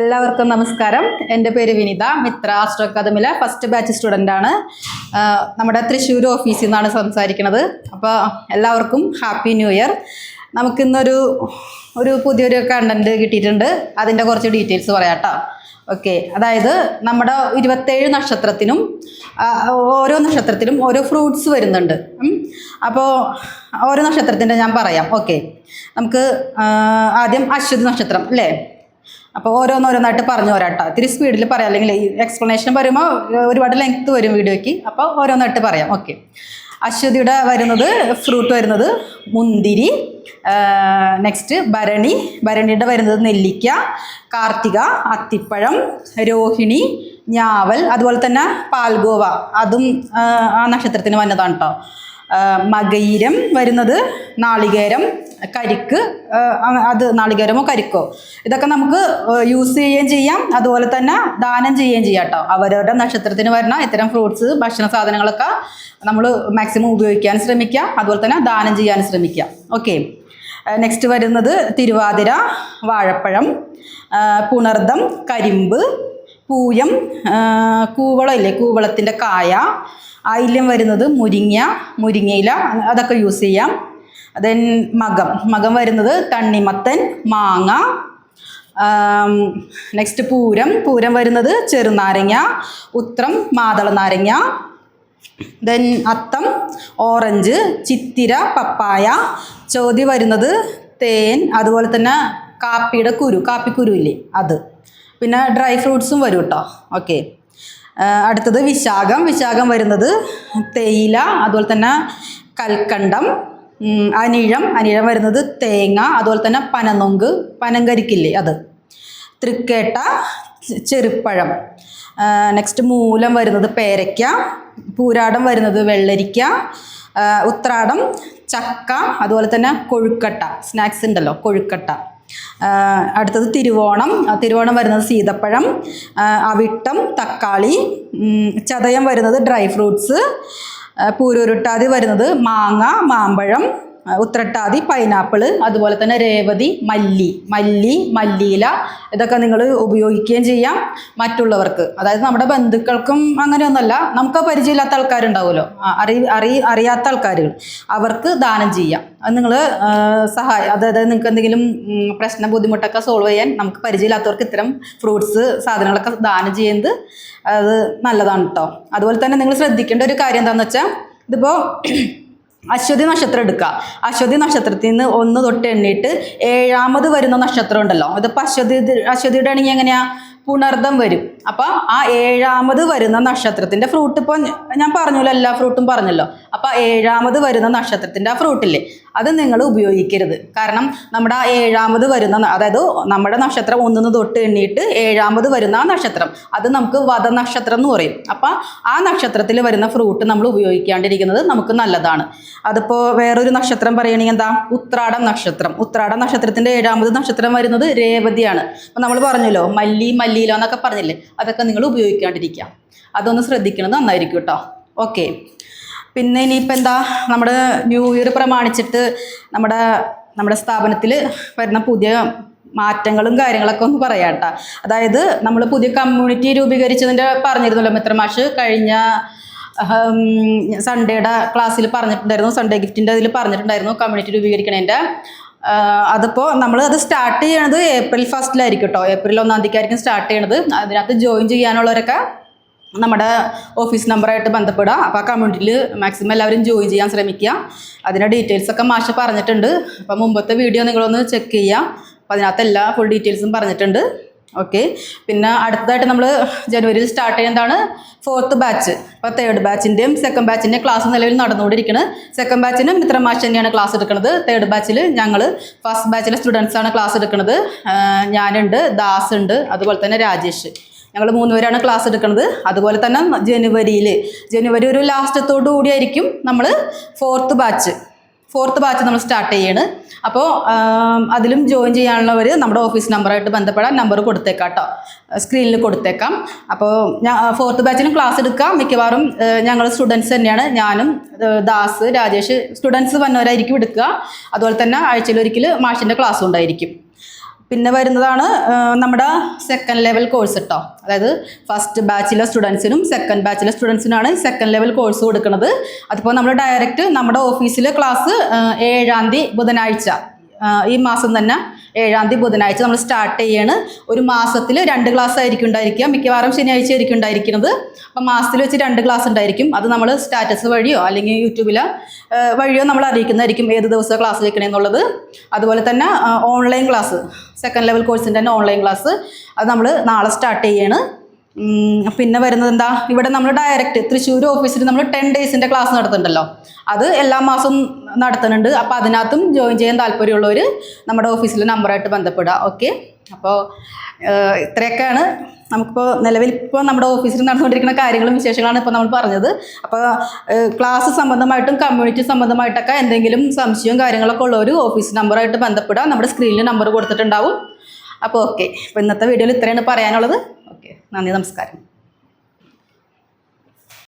എല്ലാവർക്കും നമസ്കാരം. എന്റെ പേര് വിനിത. മിത്ര ആസ്ട്രോ അക്കാദമിയിലെ ഫസ്റ്റ് ബാച്ച് സ്റ്റുഡന്റ് ആണ്. നമ്മുടെ തൃശ്ശൂർ ഓഫീസിൽ നിന്നാണ് സംസാരിക്കുന്നത്. അപ്പോൾ എല്ലാവർക്കും ഹാപ്പി ന്യൂ ഇയർ നമുക്കിന്നൊരു ഒരു പുതിയൊരു കണ്ടന്റ് കിട്ടിയിട്ടുണ്ട്. അതിന്റെ കുറച്ച് ഡീറ്റെയിൽസ് പറയാം ഓക്കെ അതായത് നമ്മുടെ ഇരുപത്തേഴ് നക്ഷത്രത്തിനും ഓരോ നക്ഷത്രത്തിലും ഓരോ ഫ്രൂട്ട്സ് വരുന്നുണ്ട്. അപ്പോൾ ഓരോ നക്ഷത്രത്തിന്റെ ഞാൻ പറയാം. ഓക്കെ നമുക്ക് ആദ്യം അശ്വതി നക്ഷത്രം അല്ലേ? അപ്പോൾ ഓരോന്നോരോന്നായിട്ട് പറഞ്ഞു പോരാട്ടോ ഇത്തിരി സ്പീഡിൽ പറയാം. അല്ലെങ്കിൽ എക്സ്പ്ലനേഷൻ പറയുമ്പോൾ ഒരുപാട് ലെങ്ത് വരും വീഡിയോയ്ക്ക്. അപ്പോൾ ഓരോന്നായിട്ട് പറയാം. ഓക്കെ അശ്വതിയുടെ വരുന്നത് ഫ്രൂട്ട് വരുന്നത് മുന്തിരി നെക്സ്റ്റ് ഭരണി. ഭരണിയുടെ വരുന്നത് നെല്ലിക്ക കാർത്തിക അത്തിപ്പഴം രോഹിണി ഞാവൽ അതുപോലെ തന്നെ പാൽഗോവ. അതും ആ, നക്ഷത്രത്തിന് വന്നതാണ് കേട്ടോ മകയിരം വരുന്നത് നാളികേരം കരിക്ക് അത് നാളികേരമോ കരിക്കോ? ഇതൊക്കെ നമുക്ക് യൂസ് ചെയ്യുകയും ചെയ്യാം. അതുപോലെ തന്നെ ദാനം ചെയ്യുകയും ചെയ്യാം കേട്ടോ. അവരവരുടെ നക്ഷത്രത്തിന് വരുന്ന ഇത്തരം ഫ്രൂട്ട്സ് ഭക്ഷണ സാധനങ്ങളൊക്കെ നമ്മൾ മാക്സിമം ഉപയോഗിക്കാൻ ശ്രമിക്കുക. അതുപോലെ തന്നെ ദാനം ചെയ്യാൻ ശ്രമിക്കുക. ഓക്കെ നെക്സ്റ്റ് വരുന്നത് തിരുവാതിര വാഴപ്പഴം പുണർദം കരിമ്പ് പൂയം കൂവളം ഇല്ലേ കൂവളത്തിന്റെ കായ. ആയില്യം വരുന്നത് മുരിങ്ങ മുരിങ്ങയില അതൊക്കെ യൂസ് ചെയ്യാം. ദെൻ മകം. മകം വരുന്നത് തണ്ണിമത്തൻ മാങ്ങ. നെക്സ്റ്റ് പൂരം. പൂരം വരുന്നത് ചെറുനാരങ്ങ ഉത്രം മാതള നാരങ്ങ. ദെൻ അത്തം ഓറഞ്ച് ചിത്തിര പപ്പായ. ചോതി വരുന്നത് തേൻ അതുപോലെ തന്നെ കാപ്പിയുടെ കുരു കാപ്പിക്കുരു ഇല്ലേ അത്. പിന്നെ ഡ്രൈ ഫ്രൂട്ട്സും വരും കേട്ടോ ഓക്കെ അടുത്തത് വിശാഖം. വിശാഖം വരുന്നത് തേയില അതുപോലെ തന്നെ കൽക്കണ്ടം അനിഴം. അനിഴം വരുന്നത് തേങ്ങ അതുപോലെ തന്നെ പനനൊങ്ക്. പനങ്കരിക്കില്ലേ അത്? തൃക്കേട്ട ചെറുപ്പഴം. നെക്സ്റ്റ് മൂലം വരുന്നത് പേരയ്ക്ക. പൂരാടം വരുന്നത് വെള്ളരിക്ക. ഉത്രാടം ചക്ക അതുപോലെ തന്നെ കൊഴുക്കട്ട. സ്നാക്സ് ഉണ്ടല്ലോ കൊഴുക്കട്ട. അടുത്തത് തിരുവോണം. തിരുവോണം വരുന്നത് സീതപ്പഴം അവിട്ടം തക്കാളി ചതയം വരുന്നത് ഡ്രൈ ഫ്രൂട്ട്സ് പൂരുരുട്ടാതി വരുന്നത് മാങ്ങ മാമ്പഴം ഉത്രട്ടാതി പൈനാപ്പിൾ അതുപോലെ തന്നെ രേവതി മല്ലി. മല്ലി മല്ലിയില ഇതൊക്കെ നിങ്ങൾ ഉപയോഗിക്കുകയും ചെയ്യാം മറ്റുള്ളവർക്ക്. അതായത് നമ്മുടെ ബന്ധുക്കൾക്കും അങ്ങനെയൊന്നുമല്ല നമുക്ക് പരിചയമില്ലാത്ത ആൾക്കാരുണ്ടാവുമല്ലോ. അറി അറി അറിയാത്ത ആൾക്കാരുകൾ. അവർക്ക് ദാനം ചെയ്യാം. അത് നിങ്ങൾ സഹായം അതായത് നിങ്ങൾക്ക് എന്തെങ്കിലും പ്രശ്നം ബുദ്ധിമുട്ടൊക്കെ സോൾവ് ചെയ്യാൻ നമുക്ക് പരിചയമില്ലാത്തവർക്ക് ഇത്തരം ഫ്രൂട്ട്സ് സാധനങ്ങളൊക്കെ ദാനം ചെയ്യുന്നത് അത് നല്ലതാണ് കേട്ടോ അതുപോലെ തന്നെ നിങ്ങൾ ശ്രദ്ധിക്കേണ്ട ഒരു കാര്യം എന്താണെന്ന് വെച്ചാൽ ഇതിപ്പോൾ അശ്വതി നക്ഷത്രം എടുക്കുക. അശ്വതി നക്ഷത്രത്തിൽ നിന്ന് ഒന്ന് തൊട്ട് എണ്ണിയിട്ട് ഏഴാമത് വരുന്ന നക്ഷത്രം ഉണ്ടല്ലോ. ഇതിപ്പോൾ അശ്വതി അശ്വതിയുടെ ആണെങ്കിൽ എങ്ങനെയാ? പുണർദം വരും. അപ്പോൾ ആ ഏഴാമത് വരുന്ന നക്ഷത്രത്തിന്റെ ഫ്രൂട്ട് ഇപ്പോൾ ഞാൻ പറഞ്ഞല്ലോ എല്ലാ ഫ്രൂട്ടും പറഞ്ഞല്ലോ. അപ്പോൾ ഏഴാമത് വരുന്ന നക്ഷത്രത്തിന്റെ ആ ഫ്രൂട്ടില്ലേ അത് നിങ്ങൾ ഉപയോഗിക്കരുത്. കാരണം നമ്മുടെ ഏഴാമത് വരുന്ന അതായത് നമ്മുടെ നക്ഷത്രം ഒന്നിന് തൊട്ട് എണ്ണിയിട്ട് ഏഴാമത് വരുന്ന ആ നക്ഷത്രം. അത് നമുക്ക് വധനക്ഷത്രം എന്ന് പറയും. അപ്പം ആ നക്ഷത്രത്തിൽ വരുന്ന ഫ്രൂട്ട് നമ്മൾ ഉപയോഗിക്കാണ്ടിരിക്കുന്നത് നമുക്ക് നല്ലതാണ്. അതിപ്പോൾ വേറൊരു നക്ഷത്രം പറയുകയാണെങ്കിൽ എന്താ? ഉത്രാടം നക്ഷത്രം. ഉത്രാടം നക്ഷത്രത്തിന്റെ ഏഴാമത് നക്ഷത്രം വരുന്നത് രേവതിയാണ്. അപ്പം നമ്മൾ പറഞ്ഞല്ലോ മല്ലി മല്ലിയിലോ എന്നൊക്കെ പറഞ്ഞില്ലേ? അതൊക്കെ നിങ്ങൾ ഉപയോഗിക്കാണ്ടിരിക്കുക. അതൊന്ന് ശ്രദ്ധിക്കുന്നത് നന്നായിരിക്കും കേട്ടോ. ഓക്കെ. പിന്നെ ഇനിയിപ്പോൾ എന്താ നമ്മുടെ ന്യൂ ഇയർ പ്രമാണിച്ചിട്ട് നമ്മുടെ നമ്മുടെ സ്ഥാപനത്തിൽ വരുന്ന പുതിയ മാറ്റങ്ങളും കാര്യങ്ങളൊക്കെ ഒന്ന് പറയാം കേട്ടോ. അതായത് നമ്മൾ പുതിയ കമ്മ്യൂണിറ്റി രൂപീകരിച്ചതിന്റെ പറഞ്ഞിരുന്നല്ലോ മിത്രമാഷ് കഴിഞ്ഞ സൺഡേയുടെ ക്ലാസ്സിൽ പറഞ്ഞിട്ടുണ്ടായിരുന്നു സൺഡേ ഗിഫ്റ്റിന്റെ അതിൽ പറഞ്ഞിട്ടുണ്ടായിരുന്നു കമ്മ്യൂണിറ്റി രൂപീകരിക്കണതിന്റെ അതിപ്പോൾ നമ്മൾ അത് സ്റ്റാർട്ട് ചെയ്യണത് ഏപ്രിൽ ഫസ്റ്റിലായിരിക്കും കേട്ടോ. ഏപ്രിൽ ഒന്നാം തീയതിക്കായിരിക്കും സ്റ്റാർട്ട് ചെയ്യണത്. അതിനകത്ത് ജോയിൻ ചെയ്യാനുള്ളവരൊക്കെ നമ്മുടെ ഓഫീസ് നമ്പറായിട്ട് ബന്ധപ്പെടുക അപ്പോൾ ആ കമ്മ്യൂണിറ്റിയിൽ മാക്സിമം എല്ലാവരും ജോയിൻ ചെയ്യാൻ ശ്രമിക്കുക. അതിന്റെ ഡീറ്റെയിൽസ് ഒക്കെ മാഷ് പറഞ്ഞിട്ടുണ്ട്. അപ്പോൾ മുമ്പത്തെ വീഡിയോ നിങ്ങളൊന്ന് ചെക്ക് ചെയ്യുക. അപ്പോൾ അതിനകത്ത് എല്ലാ ഫുൾ ഡീറ്റെയിൽസും പറഞ്ഞിട്ടുണ്ട്. ഓക്കെ പിന്നെ അടുത്തതായിട്ട് നമ്മൾ ജനുവരിയിൽ സ്റ്റാർട്ട് ചെയ്യുന്നതാണ് ഫോർത്ത് ബാച്ച് അപ്പോൾ തേർഡ് ബാച്ചിന്റെയും സെക്കൻഡ് ബാച്ചിന്റെയും ക്ലാസ് നിലവിൽ നടന്നുകൊണ്ടിരിക്കുന്നത് സെക്കൻഡ് ബാച്ചിന് മാഷ് തന്നെയാണ് ക്ലാസ് എടുക്കുന്നത് തേർഡ് ബാച്ചിൽ ഞങ്ങൾ ഫസ്റ്റ് ബാച്ചിലെ സ്റ്റുഡൻസാണ് ക്ലാസ് എടുക്കുന്നത് ഞാനുണ്ട് ദാസ് ഉണ്ട് അതുപോലെ തന്നെ രാജേഷ്. ഞങ്ങൾ മൂന്നുപേരാണ് ക്ലാസ് എടുക്കുന്നത് അതുപോലെ തന്നെ ജനുവരിയിൽ ജനുവരി ഒരു ലാസ്റ്റത്തോടു കൂടിയായിരിക്കും നമ്മൾ ഫോർത്ത് ബാച്ച് ഫോർത്ത് ബാച്ച് നമ്മൾ സ്റ്റാർട്ട് ചെയ്യാണ്. അപ്പോൾ അതിലും ജോയിൻ ചെയ്യാനുള്ളവർ നമ്മുടെ ഓഫീസ് നമ്പറായിട്ട് ബന്ധപ്പെടാൻ നമ്പർ കൊടുത്തേക്കാം കേട്ടോ സ്ക്രീനിൽ കൊടുത്തേക്കാം. അപ്പോൾ ഞാൻ ഫോർത്ത് ബാച്ചിനും ക്ലാസ് എടുക്കാം. മിക്കവാറും ഞങ്ങൾ സ്റ്റുഡൻസ് തന്നെയാണ്. ഞാനും ദാസ് രാജേഷ് സ്റ്റുഡൻസ് വന്നവരായിരിക്കും എടുക്കുക. അതുപോലെ തന്നെ ആഴ്ചയിലൊരിക്കൽ മാഷിന്റെ ക്ലാസ്സും ഉണ്ടായിരിക്കും. പിന്നെ വരുന്നതാണ് നമ്മുടെ സെക്കൻഡ് ലെവൽ കോഴ്സ് കേട്ടോ അതായത് ഫസ്റ്റ് ബാച്ചിലെ സ്റ്റുഡൻസിനും സെക്കൻഡ് ബാച്ചിലെ സ്റ്റുഡൻസിനാണ് സെക്കൻഡ് ലെവൽ കോഴ്സ് കൊടുക്കുന്നത്. അതിപ്പോൾ നമ്മൾ ഡയറക്റ്റ് നമ്മുടെ ഓഫീസിലെ ക്ലാസ് ഏഴാം തീയതി ബുധനാഴ്ച. ഈ മാസം തന്നെ ഏഴാം തീയതി ബുധനാഴ്ച നമ്മൾ സ്റ്റാർട്ട് ചെയ്യാണ്. ഒരു മാസത്തിൽ രണ്ട് ക്ലാസ് ആയിരിക്കും ഉണ്ടായിരിക്കുക. മിക്കവാറും ശനിയാഴ്ച ആയിരിക്കും ഉണ്ടായിരിക്കുന്നത്. അപ്പം മാസത്തിൽ വെച്ച് രണ്ട് ക്ലാസ് ഉണ്ടായിരിക്കും. അത് നമ്മൾ സ്റ്റാറ്റസ് വഴിയോ അല്ലെങ്കിൽ യൂട്യൂബിൽ വഴിയോ നമ്മൾ അറിയിക്കുന്നതായിരിക്കും ഏത് ദിവസം ക്ലാസ് വെക്കണേ എന്നുള്ളത്. അതുപോലെ തന്നെ ഓൺലൈൻ ക്ലാസ് സെക്കൻഡ് ലെവൽ കോഴ്സിന്റെ തന്നെ ഓൺലൈൻ ക്ലാസ് അത് നമ്മൾ നാളെ സ്റ്റാർട്ട് ചെയ്യാണ്. പിന്നെ വരുന്നത് എന്താ? ഇവിടെ നമ്മൾ ഡയറക്റ്റ് തൃശ്ശൂർ ഓഫീസിൽ നമ്മൾ ടെൻ ഡേയ്സിന്റെ ക്ലാസ് നടത്തുന്നുണ്ടല്ലോ. അത് എല്ലാ മാസവും നടത്തുന്നുണ്ട്. അപ്പോൾ അതിനകത്തും ജോയിൻ ചെയ്യാൻ താല്പര്യമുള്ളവർ നമ്മുടെ ഓഫീസിലെ നമ്പറായിട്ട് ബന്ധപ്പെടുക. ഓക്കെ അപ്പോൾ ഇത്രയൊക്കെയാണ്. നമുക്കിപ്പോൾ നിലവിൽ ഇപ്പോൾ നമ്മുടെ ഓഫീസിൽ നടന്നുകൊണ്ടിരിക്കുന്ന കാര്യങ്ങളും വിശേഷങ്ങളാണ് ഇപ്പോൾ നമ്മൾ പറഞ്ഞത്. അപ്പോൾ ക്ലാസ് സംബന്ധമായിട്ടും കമ്മ്യൂണിറ്റി സംബന്ധമായിട്ടൊക്കെ എന്തെങ്കിലും സംശയവും കാര്യങ്ങളൊക്കെ ഉള്ളവർ ഓഫീസ് നമ്പറായിട്ട് ബന്ധപ്പെടുക. നമ്മുടെ സ്ക്രീനിൽ നമ്പർ കൊടുത്തിട്ടുണ്ടാവും. അപ്പോൾ ഓക്കെ അപ്പോൾ ഇന്നത്തെ വീഡിയോയിൽ ഇത്രയാണ് പറയാനുള്ളത്. നന്ദി നമസ്കാരം.